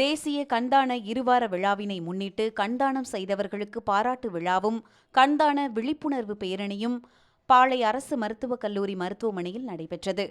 தேசிய கண்தான இருவார விழாவினை முன்னிட்டு கண்தானம் செய்தவர்களுக்கு பாராட்டு விழாவும் கண்தான விழிப்புணர்வு பேரணியும் பாளை அரசு மருத்துவக் கல்லூரி மருத்துவமனையில் நடைபெற்றது.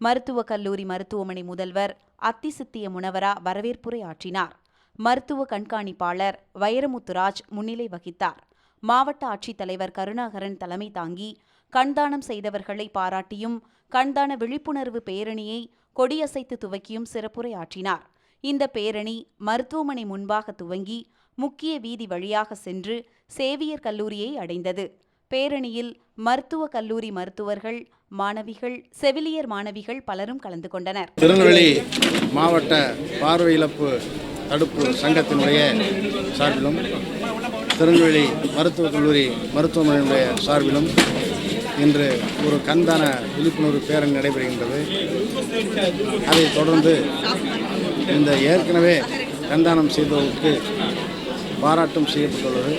மருத்துவக் கல்லூரி மருத்துவமனை முதல்வர் அத்திசித்திய முனவரா வரவேற்புரை ஆற்றினார். மருத்துவ கண்காணிப்பாளர் வைரமுத்துராஜ் முன்னிலை வகித்தார். மாவட்ட ஆட்சித்தலைவர் கருணாகரன் தலைமை தாங்கி கண்தானம் செய்தவர்களை பாராட்டியும் கண்தான விழிப்புணர்வு பேரணியை கொடியசைத்து துவக்கியும் சிறப்புரை ஆற்றினார். இந்த பேரணி மருத்துவமனை முன்பாக துவங்கி முக்கிய வீதி வழியாக சென்று சேவியர் கல்லூரியை அடைந்தது. பேரணியில் மருத்துவக் கல்லூரி மருத்துவர்கள் மாணவிகள் செவிலியர் மாணவிகள் பலரும் கலந்து கொண்டனர். திருநெல்வேலி மாவட்ட பார்வை இழப்பு தடுப்பு சங்கத்தினுடைய சார்பிலும் திருநெல்வேலி மருத்துவக் கல்லூரி மருத்துவமனையினுடைய சார்பிலும் இன்று ஒரு கண்தான விழிப்புணர்வு பேரணி நடைபெறுகின்றது. அதைத் தொடர்ந்து இந்த ஏற்கனவே கண்தானம் செய்தவருக்கு பாராட்டும் செய்யப்பட்டுள்ளது.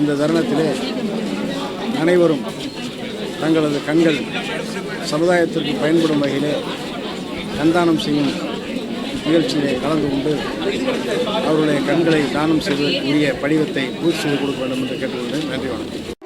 இந்த தருணத்திலே அனைவரும் தங்களது கண்கள் சமுதாயத்திற்கு பயன்படும் வகையிலே கண்தானம் செய்யும் நிகழ்ச்சியிலே கலந்து கொண்டு அவருடைய கண்களை தானம் செய்வதற்குரிய படிவத்தை பூர்த்தி செய்து கொடுக்க வேண்டும் என்று கேட்டுக்கொள்கிறேன். நன்றி வணக்கம்.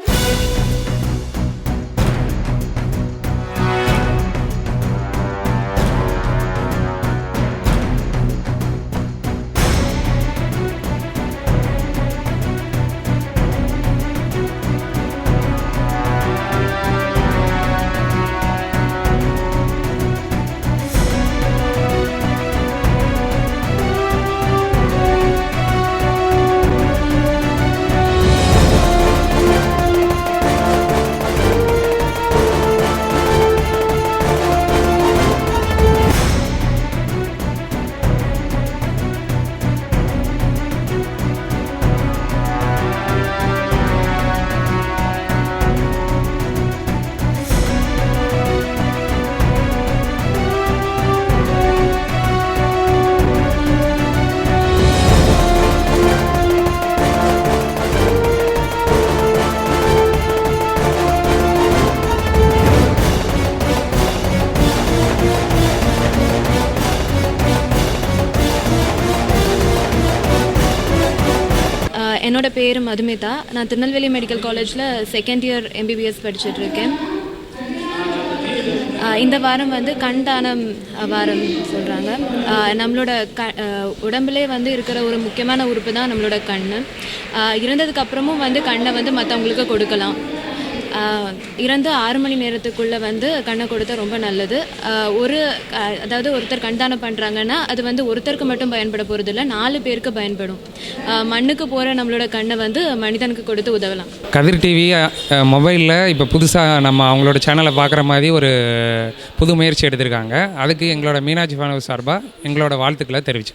என்னோட பேர் மதுமிதா. நான் திருநெல்வேலி மெடிக்கல் காலேஜில் செகண்ட் இயர் எம்பிபிஎஸ் படிச்சுட்ருக்கேன். இந்த வாரம் வந்து கண் தானம் வாரம் சொல்கிறாங்க நம்மளோட க உடம்புலே வந்து இருக்கிற ஒரு முக்கியமான உறுப்பு தான் நம்மளோட கண் இருந்ததுக்கப்புறமும் வந்து கண்ணை வந்து மற்றவங்களுக்கு கொடுக்கலாம். இறந்து ஆறு மணி நேரத்துக்குள்ளே வந்து கண்ணை கொடுத்தா ரொம்ப நல்லது. ஒரு அதாவது ஒருத்தர் கண்தானம் பண்ணுறாங்கன்னா அது வந்து ஒருத்தருக்கு மட்டும் பயன்பட போகிறதில்ல நாலு பேருக்கு பயன்படும். மண்ணுக்கு போகிற நம்மளோட கண்ணை வந்து மனிதனுக்கு கொடுத்து உதவலாம். கதிர் டிவி மொபைலில் இப்போ புதுசாக நம்ம அவங்களோட சேனலை பார்க்குற மாதிரி ஒரு புது முயற்சி எடுத்திருக்காங்க. அதுக்கு எங்களோட மீனாட்சி ஃபேனு சார்பாக எங்களோட வாழ்த்துக்களை தெரிவிச்சு